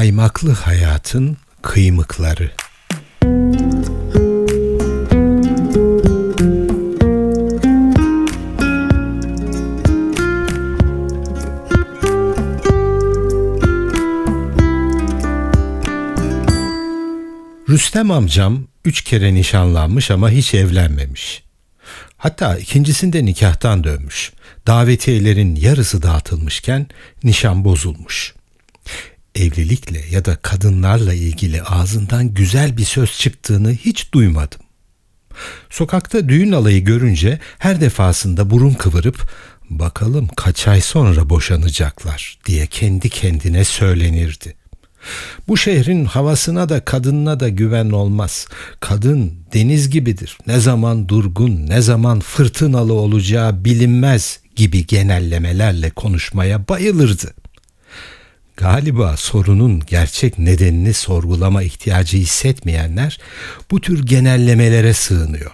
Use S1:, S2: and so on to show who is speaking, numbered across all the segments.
S1: Kaymaklı hayatın kıymıkları. Rüstem amcam üç kere nişanlanmış ama hiç evlenmemiş. Hatta ikincisinde nikahtan dönmüş. Davetiyelerin yarısı dağıtılmışken nişan bozulmuş. Evlilikle ya da kadınlarla ilgili ağzından güzel bir söz çıktığını hiç duymadım. Sokakta düğün alayı görünce her defasında burun kıvırıp bakalım kaç ay sonra boşanacaklar diye kendi kendine söylenirdi. Bu şehrin havasına da kadınına da güven olmaz. Kadın deniz gibidir. Ne zaman durgun, ne zaman fırtınalı olacağı bilinmez gibi genellemelerle konuşmaya bayılırdı. Galiba sorunun gerçek nedenini sorgulama ihtiyacı hissetmeyenler bu tür genellemelere sığınıyor.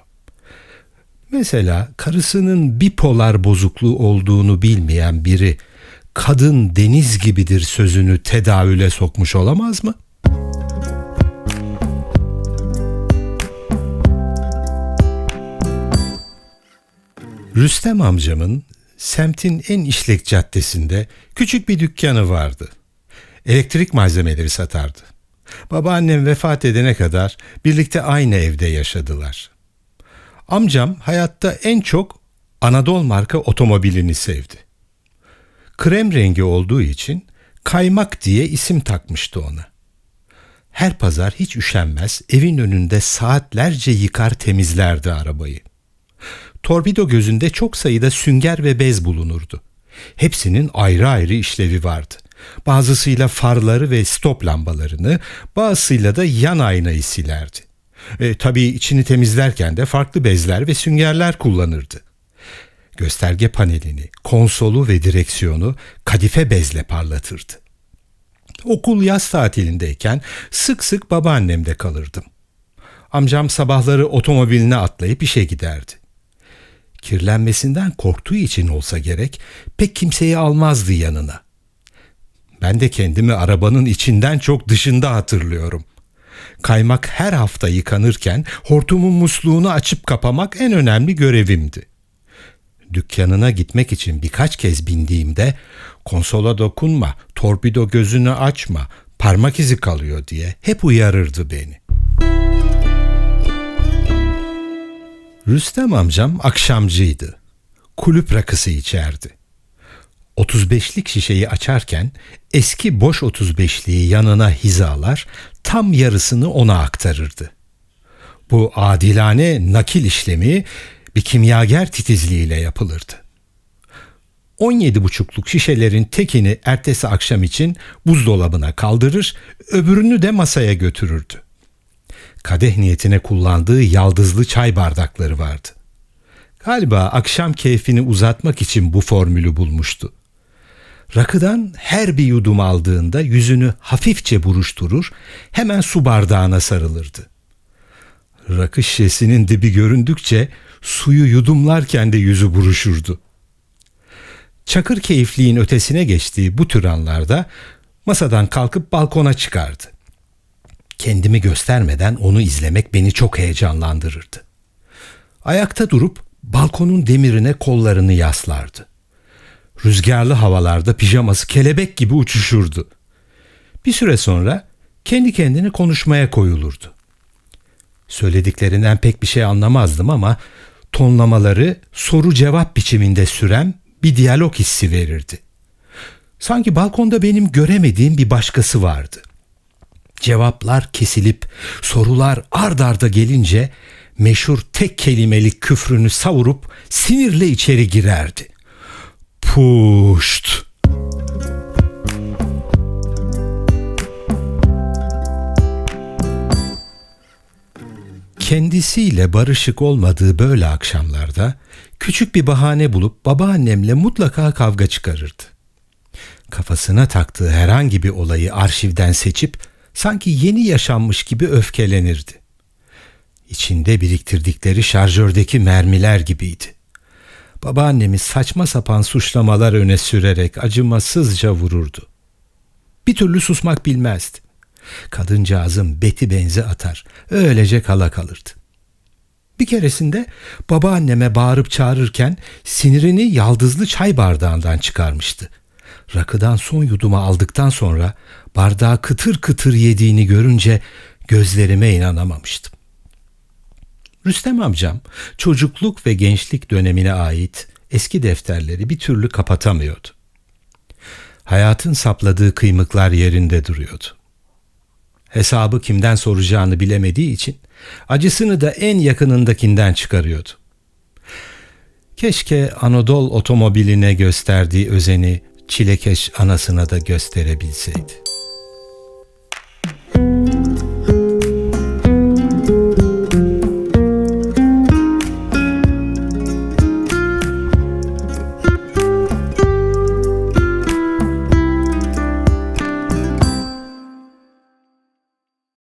S1: Mesela karısının bipolar bozukluğu olduğunu bilmeyen biri kadın deniz gibidir sözünü tedavüle sokmuş olamaz mı? Rüstem amcamın semtin en işlek caddesinde küçük bir dükkanı vardı. Elektrik malzemeleri satardı. Babaannem vefat edene kadar birlikte aynı evde yaşadılar. Amcam hayatta en çok Anadolu marka otomobilini sevdi. Krem rengi olduğu için kaymak diye isim takmıştı ona. Her pazar hiç üşenmez evin önünde saatlerce yıkar temizlerdi arabayı. Torpido gözünde çok sayıda sünger ve bez bulunurdu. Hepsinin ayrı ayrı işlevi vardı. Bazısıyla farları ve stop lambalarını, bazısıyla da yan aynayı silerdi. E, tabii içini temizlerken de farklı bezler ve süngerler kullanırdı gösterge panelini, konsolu ve direksiyonu kadife bezle parlatırdı. Okul yaz tatilindeyken sık sık babaannemde kalırdım. Amcam sabahları otomobiline atlayıp işe giderdi. Kirlenmesinden korktuğu için olsa gerek pek kimseyi almazdı yanına. Ben de kendimi arabanın içinden çok dışında hatırlıyorum. Kaymak her hafta yıkanırken hortumun musluğunu açıp kapamak en önemli görevimdi dükkanına gitmek için birkaç kez bindiğimde konsola dokunma, torpido gözünü açma, parmak izi kalıyor diye hep uyarırdı beni. Rüstem amcam akşamcıydı. Kulüp rakısı içerdi. 35'lik şişeyi açarken eski boş 35'liği yanına hizalar, tam yarısını ona aktarırdı. Bu adilane nakil işlemi bir kimyager titizliğiyle yapılırdı. 17,5'luk şişelerin tekini ertesi akşam için buzdolabına kaldırır, öbürünü de masaya götürürdü. Kadeh niyetine kullandığı yaldızlı çay bardakları vardı. Galiba akşam keyfini uzatmak için bu formülü bulmuştu. Rakıdan her bir yudum aldığında yüzünü hafifçe buruşturur, hemen su bardağına sarılırdı. Rakı şişesinin dibi göründükçe suyu yudumlarken de yüzü buruşurdu. Çakır keyifliğin ötesine geçtiği bu tür anlarda masadan kalkıp balkona çıkardı. Kendimi göstermeden onu izlemek beni çok heyecanlandırırdı. Ayakta durup balkonun demirine kollarını yaslardı. Rüzgarlı havalarda pijaması kelebek gibi uçuşurdu. Bir süre sonra kendi kendine konuşmaya koyulurdu. Söylediklerinden pek bir şey anlamazdım ama tonlamaları soru cevap biçiminde süren bir diyalog hissi verirdi. Sanki balkonda benim göremediğim bir başkası vardı. Cevaplar kesilip sorular ard arda gelince meşhur tek kelimelik küfrünü savurup sinirle içeri girerdi. Puşt! Kendisiyle barışık olmadığı böyle akşamlarda küçük bir bahane bulup babaannemle mutlaka kavga çıkarırdı. Kafasına taktığı herhangi bir olayı arşivden seçip sanki yeni yaşanmış gibi öfkelenirdi. İçinde biriktirdikleri şarjördeki mermiler gibiydi. Babaannemi saçma sapan suçlamalar öne sürerek acımasızca vururdu. Bir türlü susmak bilmezdi. Kadıncağızın beti benzi atar. Öylece kala kalırdı. Bir keresinde babaanneme bağırıp çağırırken sinirini yaldızlı çay bardağından çıkarmıştı. Rakıdan son yudumu aldıktan sonra bardağı kıtır kıtır yediğini görünce gözlerime inanamamıştım. Rüstem amcam çocukluk ve gençlik dönemine ait eski defterleri bir türlü kapatamıyordu. Hayatın sapladığı kıymıklar yerinde duruyordu. Hesabı kimden soracağını bilemediği için acısını da en yakınındakinden çıkarıyordu. Keşke Anadolu otomobiline gösterdiği özeni çilekeş anasına da gösterebilseydi.